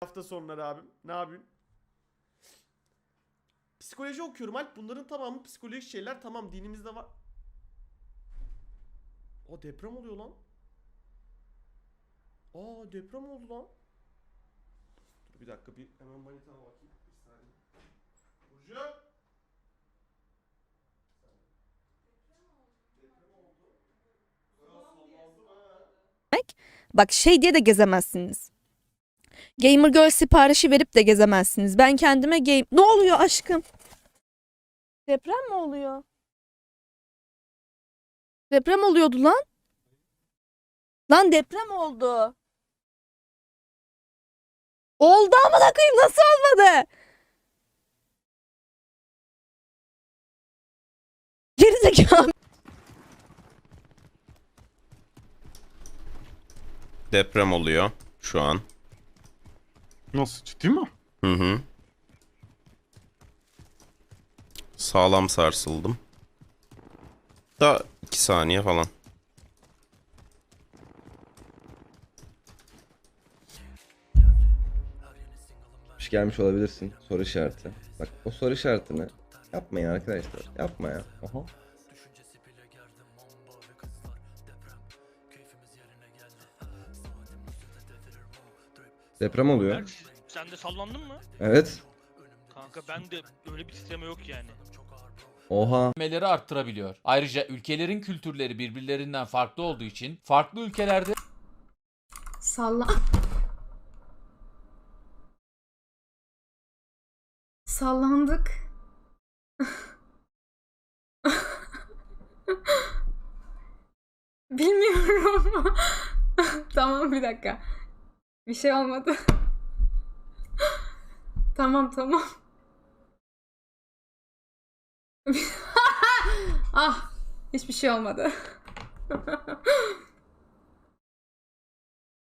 hafta sonları abim. Ne yapayım? Psikoloji okuyorum Alp. Bunların tamamı psikolojik şeyler. Tamam dinimizde var. Aa deprem oluyor lan. Aa deprem oldu lan. Dur bir dakika bir hemen manitama bakayım. Bir saniye. Burcu. Bak şey diye de gezemezsiniz. Gamer Girl siparişi verip de gezemezsiniz. Ben kendime game... Ne oluyor aşkım? Deprem mi oluyor? Deprem oluyordu lan. Lan deprem oldu. Oldu amına koyayım nasıl olmadı? Gerizekalı. Deprem oluyor şu an. Nasıl ciddi mi? Hı hı. Sağlam sarsıldım. Da 2 saniye falan. Hoş gelmiş olabilirsin. Soru işareti. Bak o soru işaretini yapmayın arkadaşlar. Yapma ya. Aha. Deprem oluyor. Berk, sen de sallandın mı? Evet. Kanka ben de öyle bir titreme yok yani. Oha. Meleri arttırabiliyor. Ayrıca ülkelerin kültürleri birbirlerinden farklı olduğu için farklı ülkelerde Salla. Sallandık. Bilmiyorum. tamam bir dakika. Bir şey olmadı. tamam tamam. ah hiçbir şey olmadı.